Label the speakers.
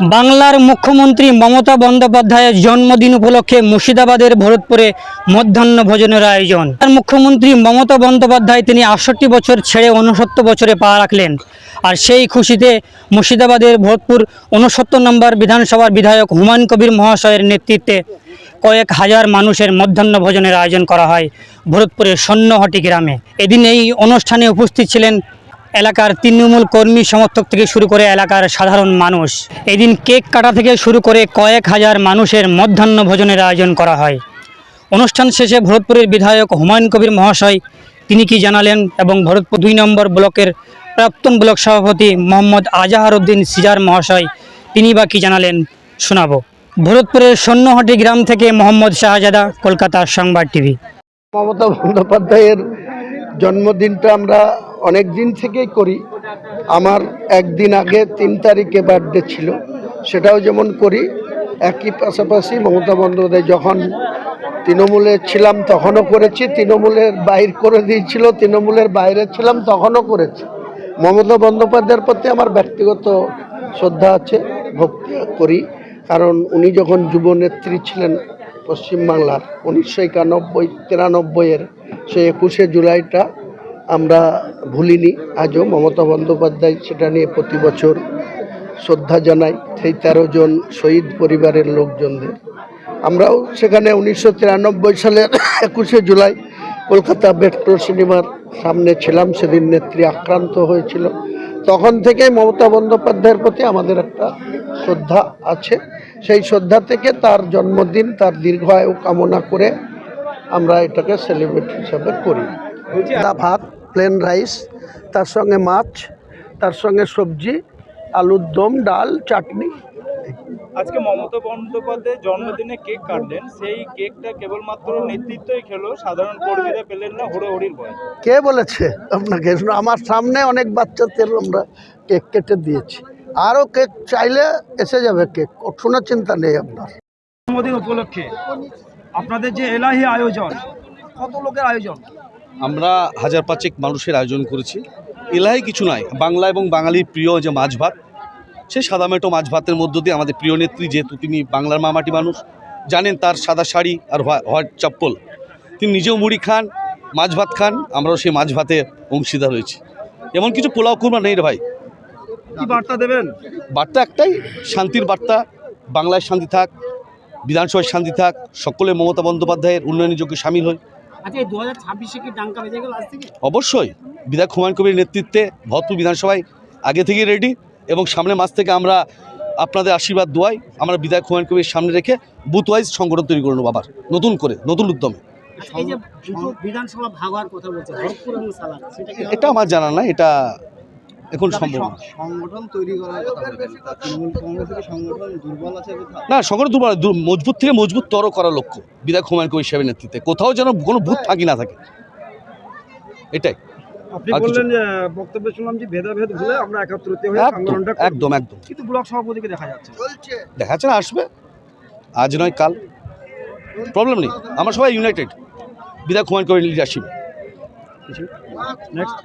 Speaker 1: বাংলার মুখ্যমন্ত্রী মমতা বন্দ্যোপাধ্যায়ের জন্মদিন উপলক্ষে মুর্শিদাবাদের ভরতপুরে মধ্যাহ্ন ভোজনের আয়োজন। আর মুখ্যমন্ত্রী মমতা বন্দ্যোপাধ্যায় তিনি আটষট্টি বছর ছেড়ে উনসত্তর বছরে পা রাখলেন। আর সেই খুশিতে মুর্শিদাবাদের ভরতপুর উনসত্তর নম্বর বিধানসভার বিধায়ক হুমায়ুন কবির মহাশয়ের নেতৃত্বে কয়েক হাজার মানুষের মধ্যাহ্ন ভোজনের আয়োজন করা হয় ভরতপুরের সন্ন্যহাটি গ্রামে। এদিন এই অনুষ্ঠানে উপস্থিত ছিলেন এলাকার তৃণমূল কর্মী সমর্থক থেকে শুরু করে এলাকার সাধারণ মানুষ। এদিন কেক কাটা থেকে শুরু করে কয়েক হাজার মানুষের মধ্যাহ্ন ভোজনের আয়োজন করা হয়। অনুষ্ঠান শেষে ভরতপুরের বিধায়ক হুমায়ুন কবির মহাশয়, তিনি কি জানালেন এবং ভরতপুর দুই নম্বর ব্লকের প্রাক্তন ব্লক সভাপতি মোহাম্মদ আজাহার উদ্দিন সিজার মহাশয়, তিনি বা কি জানালেন, শোনাবো। ভরতপুরের সন্ন্যহাটি গ্রাম থেকে মোহাম্মদ শাহজাদা, কলকাতা সংবাদ টিভি।
Speaker 2: মমতা বন্দ্যোপাধ্যায়ের জন্মদিনটা আমরা অনেক দিন থেকেই করি। আমার একদিন আগে তিন তারিখে বার্থডে ছিল। সেটাও যেমন করি, একই পাশাপাশি মমতা বন্দ্যোপাধ্যায় যখন তৃণমূলে ছিলাম তখনও করেছি, তৃণমূলের বাইর করে দিয়েছিল, তৃণমূলের বাইরে ছিলাম তখনও করেছি। মমতা বন্দ্যোপাধ্যায়ের প্রতি আমার ব্যক্তিগত শ্রদ্ধা আছে, ভক্তি করি। কারণ উনি যখন যুব নেত্রী ছিলেন পশ্চিমবাংলার, উনিশশো একানব্বই, তিরানব্বইয়ের সেই একুশে জুলাইটা আমরা ভুলিনি। আজও মমতা বন্দ্যোপাধ্যায় সেটা নিয়ে প্রতি বছর শ্রদ্ধা জানাই। সেই তেরো জন শহীদ পরিবারের লোকজনদের। আমরাও সেখানে উনিশশো তিরানব্বই সালের একুশে জুলাই কলকাতা মেট্রো সিনেমার সামনে ছিলাম। সেদিন নেত্রী আক্রান্ত হয়েছিল। তখন থেকেই মমতা বন্দ্যোপাধ্যায়ের প্রতি আমাদের একটা শ্রদ্ধা আছে। সেই শ্রদ্ধা থেকে তার জন্মদিন, তার দীর্ঘায়ু কামনা করে আমরা এটাকে সেলিব্রেট হিসাবে করি। ভাত প্লেন রাইস তার সঙ্গে মাছ তার সঙ্গে সবজি আলুর দম ডাল চাটনি।
Speaker 3: আজকে মমতা বন্দ্যোপাধ্যায়ের জন্মদিনে কেক কাটলেন। সেই কেকটা কেবলমাত্র নেতৃত্বই খেলো সাধারণ কর্মীরা পেলেন না হুড়োহুড়ির ভয়।
Speaker 2: কে বলেছে আপনাকে? আমার সামনে অনেক বাচ্চাদের আমরা কেক কেটে দিয়েছি। আরও কেক চাইলে এসে যাবে কেক। কোনো চিন্তা নেই আপনার।
Speaker 3: জন্মদিন উপলক্ষে আপনাদের যে এলাহি আয়োজন কত লোকের আয়োজন?
Speaker 4: আমরা হাজার পাঁচেক মানুষের আয়োজন করেছি। এলাহি কিছু নয় বাংলা এবং বাঙালির প্রিয় যে মাছ ভাত সেই সাদামেটো মাছ ভাতের মধ্য দিয়ে আমাদের প্রিয় নেত্রী যেহেতু তিনি বাংলার মামাটি মানুষ জানেন তার সাদা শাড়ি আর হোয়াইট চপ্পল। তিনি নিজেও মুড়ি খান মাছ ভাত খান আমরাও সেই মাছ ভাতে অংশীদার হয়েছি। এমন কিছু পোলাও কুরমা নেই রে ভাই।
Speaker 3: কি বার্তা দেবেন?
Speaker 4: বার্তা একটাই শান্তির বার্তা বাংলায় শান্তি থাক বিধানসভায় শান্তি থাক সকলে মমতা বন্দ্যোপাধ্যায়ের উন্নয়নের যোগ্য সামিল হয়
Speaker 1: আচ্ছা
Speaker 4: অবশ্যই। বিধায়ক হুমায়ুন কবির নেতৃত্বে ভরপুর বিধানসভায় আগে থেকেই রেডি এবং সামনের মাস থেকে আমরা আপনাদের আশীর্বাদ দোয়াই আমরা বিধায়ক হুমায়ুন কবির সামনে রেখে বুথ ওয়াইজ সংগঠন তৈরি করে নেব আবার নতুন করে নতুন উদ্যমে।
Speaker 1: আচ্ছা,
Speaker 4: এটা আমার জানা না এটা এখন সম্ভব না।
Speaker 5: সংগঠন তৈরি করার কথা তৃণমূল কংগ্রেসের সংগঠন দুর্বল আছে
Speaker 4: না সংগঠন দুর্বল মজবুত থেকে মজবুত তর করার লক্ষ্য বিধায়ক হুমায়ুন কবির সাহেবের নেতৃত্বে। কোথাও যেন কোনো বুথ ফাঁকি না থাকে। এটাই।
Speaker 3: আপনি বললেন যে বক্তব্যে শুনলাম যে ভেদাভেদ ভুলে আমরা একাত্রিত হয়ে
Speaker 4: একদম
Speaker 3: সংগঠনটা
Speaker 4: একদম একদম।
Speaker 3: কিন্তু ব্লক সভাপতিকে দেখা যাচ্ছে।
Speaker 4: দেখা যাচ্ছে না আসবে। আজ নয় কাল। প্রবলেম নেই। আমরা সবাই ইউনাইটেড বিধায়ক হুমায়ুন কবির লিডারশিপ
Speaker 3: নেক্সট